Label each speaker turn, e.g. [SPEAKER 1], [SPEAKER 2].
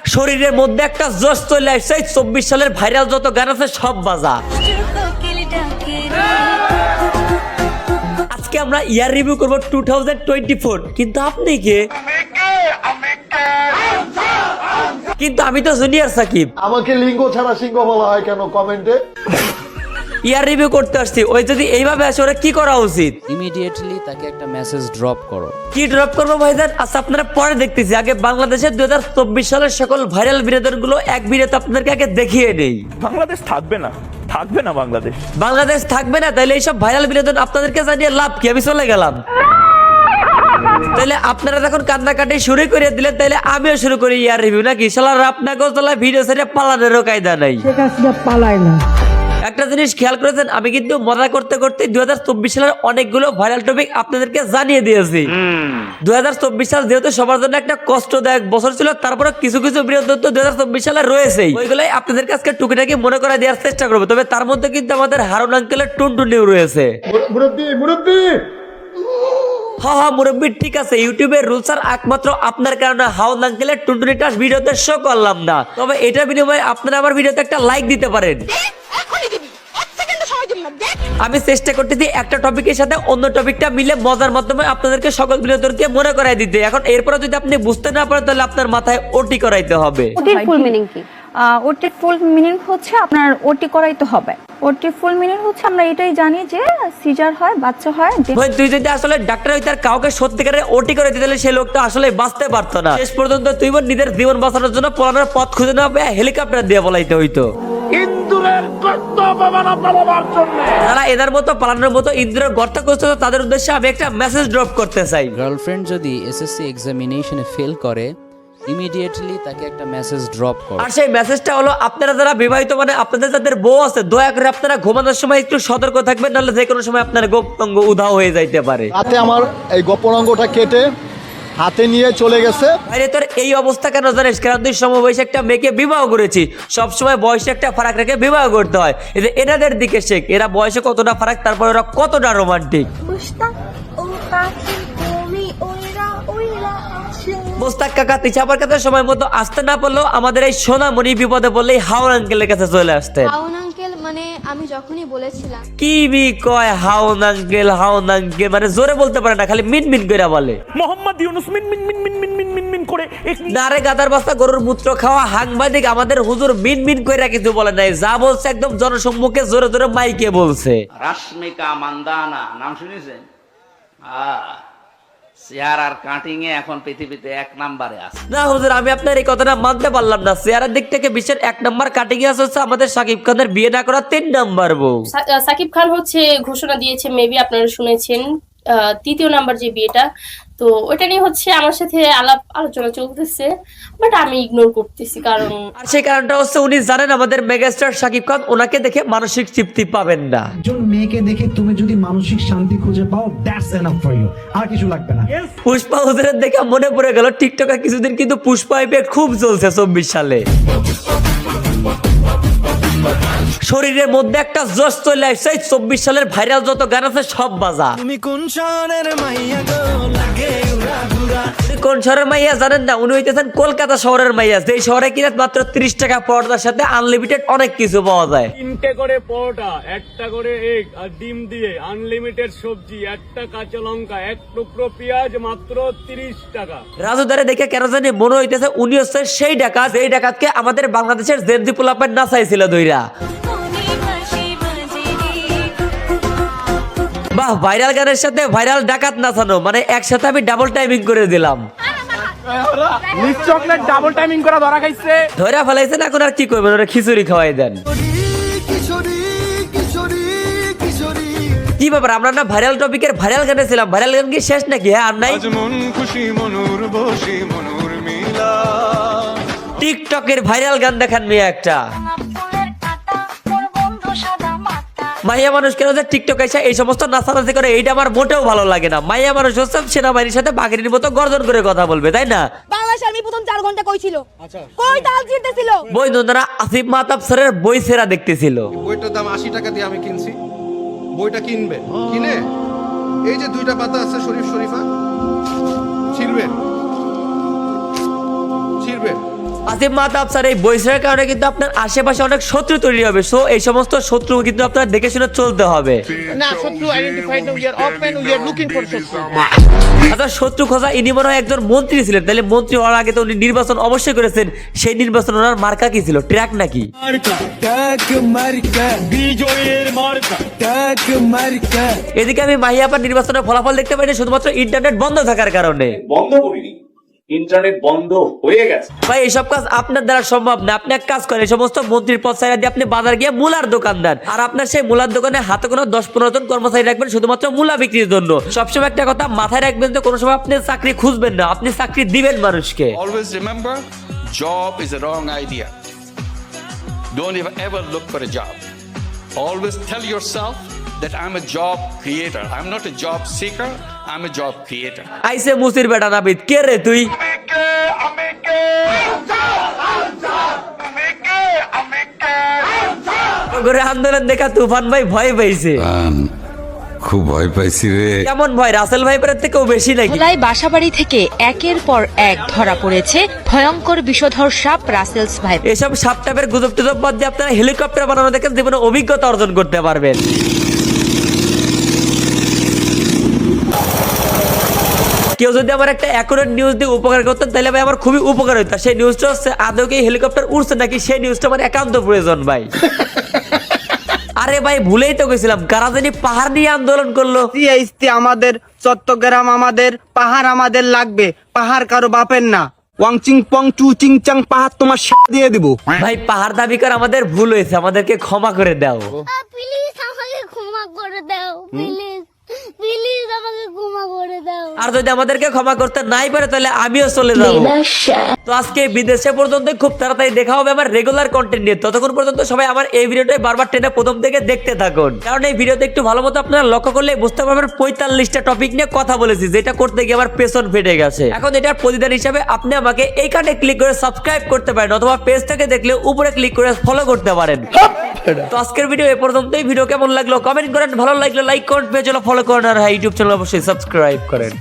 [SPEAKER 1] শরীরের মধ্যে একটা জোশ চলে আসছে। চব্বিশ সালের ভাইরাল যত গান আছে, সব বাজা। আজকে আমরা ইয়ার রিভিউ করব টু থাউজেন্ড টোয়েন্টি ফোর। কিন্তু আপনি কে? কিন্তু আমি তো জুনিয়র সাকিব।
[SPEAKER 2] আমাকে লিঙ্গ ছাড়া সিংহ বলা হয় কেন কমেন্টে?
[SPEAKER 1] ইয়ার রিভিউ করতে আসছি। ওই যদি এইভাবে আসে ওরা কি করা উচিত?
[SPEAKER 3] ইমিডিয়েটলি তাকে একটা মেসেজ ড্রপ করো।
[SPEAKER 1] কি ড্রপ করব ভাইজান আচ্ছা আপনারা পরে দেখতেছি। আগে বাংলাদেশের দুই হাজার চব্বিশ সালের সকল ভাইরাল বিনোদনগুলো এক ভিডিওতে আপনাদেরকে আগে দেখিয়ে নেই
[SPEAKER 4] বাংলাদেশ থাকবে না। থাকবে না বাংলাদেশ।
[SPEAKER 1] বাংলাদেশ থাকবে না? তাইলে এইসব ভাইরাল বিনোদন আপনাদেরকে জানিয়ে লাভ কি? আমি চলে গেলাম। তাইলে আপনারা যখন কান্নাকাটি শুরু করে দিলেন তাইলে আমিও শুরু করি ইয়ার রিভিউ নাকি? শালার আপনাকেও তাহলে ভিডিও ছেড়ে পালানোরও কায়দা নাই।
[SPEAKER 5] পালায় না।
[SPEAKER 1] একটা জিনিস খেয়াল করেছেন আমি কিন্তু মজা করতে করতে দুই হাজার চব্বিশ সালের অনেকগুলো ভাইরাল টপিক আপনাদেরকে জানিয়ে দিয়েছি। দুই হাজার চব্বিশ সাল যেহেতু সবার জন্য একটা কষ্টদায়ক বছর ছিল তারপরে কিছু কিছু তো দুই হাজার চব্বিশ সালে রয়েছেই। ওইগুলোই আপনাদেরকে আজকে টুকিটাকি মনে করা দেওয়ার চেষ্টা করব। তবে তার মধ্যে কিন্তু আমাদের হারুন আঙ্কেলের টুনটুনিও রয়েছে।
[SPEAKER 2] মুরব্বী মুরব্বী!
[SPEAKER 1] হা হা মুরব্বী ঠিক আছে ইউটিউবের রুলস আর একমাত্র আপনার কারণে হাউন আঙ্কেলের টুনটুনিটা ভিডিওতে শো করলাম না। তবে এটার বিনিময়ে আপনারা আমার ভিডিওতে একটা লাইক দিতে পারেন। আমি চেষ্টা করতেছি একটা টপিকের সাথে অন্য টপিকটা মিলে মজার মাধ্যমে আপনাদেরকে সকল বিনোদনকে মনে করাই দিতে। এখন এরপরে যদি আপনি বুঝতে না পারেন তাহলে আপনার মাথায় ওটি করাইতে হবে।
[SPEAKER 6] ওটির ফুল মিনিং কি? ওটির ফুল মিনিং হচ্ছে আপনার ওটি করাইতে হবে। ওটির ফুল মিনিং হচ্ছে আমরা এটাই জানি যে সিজার হয় বাচ্চা হয়
[SPEAKER 1] ভাই তুই যদি আসলে ডাক্তার হইতে আর কাউকে সত্যিকারের ওটি করে দিতে তাহলে সেই লোকটা আসলে বাঁচতে পারতো না। শেষ পর্যন্ত তুই নিজের জীবন বাঁচানোর জন্য পলানোর পথ খুঁজে না পেয়ে হেলিকপ্টার দিয়ে বলাইতে হইতো। যারা এদের মতো পালানোর মতো ইন্দ্রের গর্ত করছে তাদের উদ্দেশ্যে আমি একটা মেসেজ ড্রপ করতে চাই।
[SPEAKER 3] গার্লফ্রেন্ড যদি এসএসসি এক্সামিনেশনে ফেল করে ইমিডিয়েটলি তাকে একটা মেসেজ ড্রপ করো।
[SPEAKER 1] আর সেই মেসেজটা হলো আপনারা যারা বিবাহিত মানে আপনাদের যাদের বউ আছে দয়া করে আপনারা ঘুমানোর সময় একটু সতর্ক থাকবেন নাহলে যে কোনো সময় আপনার গোপ্তাঙ্গ উধাও হয়ে যাইতে পারে।
[SPEAKER 2] রাতে আমার এই গোপন অঙ্গটা কেটে হাতে নিয়ে চলে গেছে।
[SPEAKER 1] আরে তোর এই অবস্থা কেন জানিস? কারণ তুই সমবয়সী একটা মেয়েকে বিবাহ করেছি। সবসময় বয়সে একটা ফারাক রেখে বিবাহ করতে হয়। এদের এনাদের দিকে শেখ এরা বয়সে কতটা ফারাক তারপর ওরা কতটা রোমান্টিক? মোস্তাক কাকা তিছাবার কাছে সময় মতো আসতে না পারলেও আমাদের এই সোনামণি বিপদে বললেই হাওড় আঙ্কেলের কাছে চলে আসতেন।
[SPEAKER 7] আমি যখনই বলেছিলাম
[SPEAKER 1] কি বি কয় হাউন আঙ্কেল হাউন আঙ্কেল মানে জোরে বলতে পারে না খালি মিন মিন করে বলে।
[SPEAKER 4] মোহাম্মদ ইউনুস মিন মিন মিন মিন মিন মিন মিন মিন করে এক-
[SPEAKER 1] নারে গাদার বস্তা গরুর মূত্র খাওয়া সাংবাদিক আমাদের হুজুর মিন মিন করে কিছু বলে নাই। যা বলছে একদম জনসম্মুখে জোরে জোরে মাইকে বলছে।
[SPEAKER 8] রাশ্মিকা মান্দানা নাম শুনেছেন? চেয়ার আর কাটিং এ এখন পৃথিবীতে এক নাম্বারে আছে।
[SPEAKER 1] না হুজুর আমি আপনার এই কথাটা মানতে পারলাম না। চেয়ারের দিক থেকে বিশ্বের এক নম্বর কাটিং আছে আমাদের সাকিব খানের বিয়ে না করা তিন নাম্বার বউ।
[SPEAKER 9] সাকিব খান হচ্ছে ঘোষণা দিয়েছে মেবি আপনারা শুনেছেন। তৃতীয় নাম্বার যে বিয়েটা তো ওটা নিয়ে হচ্ছে আমার সাথে আলাপ আলোচনা চলতেছে বাট আমি ইগনোর করতেছি কারণ
[SPEAKER 1] আর সেই কারণটা হচ্ছে উনি জানেন আমাদের মেগাস্টার সাকিব খান ওনাকে দেখে মানসিক তৃপ্তি পাবেন না।
[SPEAKER 10] একজন মেয়েকে দেখে তুমি যদি মানসিক শান্তি খুঁজে পাও দ্যাটস এনাফ ফর ইউ আর কিছু লাগবে না।
[SPEAKER 1] পুষ্পা হুজুরের দেখে মনে পড়ে গেল টিকটকে কিছুদিন কিন্তু পুষ্পা খুব চলছে চব্বিশ সালে। শরীরের মধ্যে একটা জোশ চলে আসছে চব্বিশ সালের ভাইরাল যত গান আছে সব বাজা।
[SPEAKER 10] তুমি কোন শহরের মাইয়া গো? লাগে
[SPEAKER 1] কোন শহরের মাইয়া জানেন না? উনি হইতেছেন কলকাতা শহরের মাইয়া। যেই শহরে কিনা মাত্র ত্রিশ টাকা পর্দার সাথে আনলিমিটেড অনেক কিছু পাওয়া যায়।
[SPEAKER 11] তিনটে করে পরোটা একটা করে এগ আর ডিম দিয়ে আনলিমিটেড সবজি একটা কাঁচা লঙ্কা এক টুকরো পেঁয়াজ মাত্র তিরিশ টাকা।
[SPEAKER 1] রাজুদারে দেখে কেন জানি মনে হইতেছে উনি হচ্ছে সেই ডাকাত। যেই ডাকাতকে আমাদের বাংলাদেশের জেনজি পোলাপের নাচাইছিল দইরা। বাহ ভাইরাল গানের সাথে ভাইরাল ডাকাত নাচানো মানে একসাথে আমি ডাবল টাইমিং করে দিলাম।
[SPEAKER 4] মিস চকলেট ডাবল টাইমিং করা ধরা খাইছে।
[SPEAKER 1] ধরা ফেলাইছেন এখন আর কি করবেন? ওরা খিচুড়ি খাওয়াই দেন। কি ব্যাপার আমরা না ভাইরাল টপিকের ভাইরাল গানে ছিলাম। ভাইরাল গান কি শেষ নাকি? হ্যাঁ আর নাই? টিকটকের ভাইরাল গান দেখান মেয়ে একটা। মাইয়া মানুষ কেন যে টিকটক এসে এই সমস্ত নাচানাচি করে? এইটা আমার মোটেও ভালো লাগে না। মাইয়া মানুষ হচ্ছে সেনাবাহিনীর সাথে বাঘিনীর মতো গর্জন করে কথা বলবে তাই না?
[SPEAKER 7] বাংলাদেশ আর্মি প্রথম চার ঘণ্টা কই ছিল? কই তাল ছিড়তেছিল?
[SPEAKER 1] বই নন্দরা আসিফ মাহতাব স্যারের বই সেরা দেখতেছিল।
[SPEAKER 12] বইটার দাম আশি টাকা দিয়ে আমি কিনছি। বইটা কিনবে। কিনে? এই যে দুইটা পাতা আছে শরীফ শরীফা।
[SPEAKER 1] আসিফ মাহতাব স্যার এই বৈশাখের কারণে কিন্তু আপনার আশেপাশে অনেক শত্রু তৈরি হবে। সো এই সমস্ত শত্রু কিন্তু আপনার দেখে শুনে চলতে হবে।
[SPEAKER 4] না শত্রু identified we are open we are looking for শত্রু।
[SPEAKER 1] আচ্ছা শত্রু খোঁজা ইনি মনে হয় একজন মন্ত্রী ছিলেন। তাহলে মন্ত্রী হওয়ার আগে তো উনি নির্বাচন অবশ্যই করেছেন। সেই নির্বাচন ওনার মার্কা কি ছিল? ট্র্যাক নাকি? এদিকে আমি মাহিয়াপার নির্বাচনের ফলাফল দেখতে পাইনি শুধুমাত্র ইন্টারনেট বন্ধ থাকার কারণে।
[SPEAKER 11] বন্ধ করিনি। ইন্টারনেট বন্ধ হয়ে গেছে।
[SPEAKER 1] ভাই এসব কাজ আপনার দ্বারা সম্ভব না। আপনি এক কাজ করেন এই সমস্ত মন্ত্রীর পদ সাইড দিয়ে আপনি বাজার গিয়ে মূলার দোকানদার আর আপনার সেই মূলার দোকানে হাতে কোনো দশ পনেরো জন কর্মচারী রাখবেন শুধুমাত্র মূলা বিক্রির জন্য। সবসময় একটা কথা মাথায় রাখবেন যে কোনো সময় আপনি চাকরি খুঁজবেন না আপনি চাকরি দিবেন মানুষকে।
[SPEAKER 11] Always remember job is a wrong idea don't ever look for a job always tell yourself that I'm a job creator. I'm not a job seeker, I'm a job creator.
[SPEAKER 1] আইসে মুসির বেটা নাবিদ কে রে তুই? করে আন্দোলন দেখা তুফান ভাই ভয় পাইছে।
[SPEAKER 10] খুব ভয় পাইছি রে।
[SPEAKER 1] কেমন ভয়? রাসেল ভাইপারের থেকেও বেশি নাকি?
[SPEAKER 7] ভোলায় বাসাবাড়ি থেকে একের পর এক ধরা পড়েছে ভয়ঙ্কর বিষধর সাপ রাসেলস ভাই।
[SPEAKER 1] এসব সাপটাপের গুজব টুজব বাদ দিয়ে আপনারা হেলিকপ্টার বানানো দেখে জীবনে অভিজ্ঞতা অর্জন করতে পারবেন। কেউ যদি আমার একটা অ্যাকুরেট নিউজ দিয়ে উপকার করতেন তাহলে ভাই আমার খুবই উপকার হইতো। সেই নিউজটা হচ্ছে আদৌ কি হেলিকপ্টার উঠছে নাকি সেই নিউজটা আমার একান্ত প্রয়োজন ভাই। আরে ভাই ভুলেই তো গেছিলাম। কারা জানি পাহাড় নিয়ে আন্দোলন করল।
[SPEAKER 4] সিআইসি আমাদের চট্টগ্রাম আমাদের পাহাড় আমাদের লাগবে। পাহাড় কারও বাপের না। ওয়াংচিং পং চু চিং চাং পাহাড় তোমার সাথে দিয়ে দিব।
[SPEAKER 1] ভাই পাহাড় দাবি কর আমাদের ভুল হয়েছে। আমাদেরকে ক্ষমা করে দাও।
[SPEAKER 7] প্লিজ আমাকে ক্ষমা করে দাও প্লিজ প্লিজ আমাকে ক্ষমা করে দাও।
[SPEAKER 1] আর যদি আমাদেরকে ক্ষমা করতে নাই পারে তাহলে আমিও চলে যাব। তো আজকে বিদেশে পর্যন্ত খুব তাড়াতাড়ি দেখা হবে আমার রেগুলার কন্টেন্ট নিয়ে। ততক্ষণ পর্যন্ত সবাই আমার এই ভিডিওটাই বারবার টেনে প্রথম থেকে দেখতে থাকুন। কারণ এই ভিডিওতে একটু ভালো মতো আপনারা লক্ষ্য করলে বুঝতে পারবেন পঁয়তাল্লিশটা টপিক নিয়ে কথা বলেছি যেটা করতে গিয়ে আমার পেছন ফেটে গেছে। এখন এটার প্রতিদান হিসাবে আপনি আমাকে এইখানে ক্লিক করে সাবস্ক্রাইব করতে পারেন অথবা পেজটাকে দেখলে উপরে ক্লিক করে ফলো করতে পারেন। তো আজকের ভিডিও এ পর্যন্তই। ভিডিও কেমন লাগল? কমেন্ট করেন। ভালো লাগল লাইক করেন পেজ ফলো করেন, আর ইউটিউব চ্যানেল অবশ্যই সাবস্ক্রাইব করেন।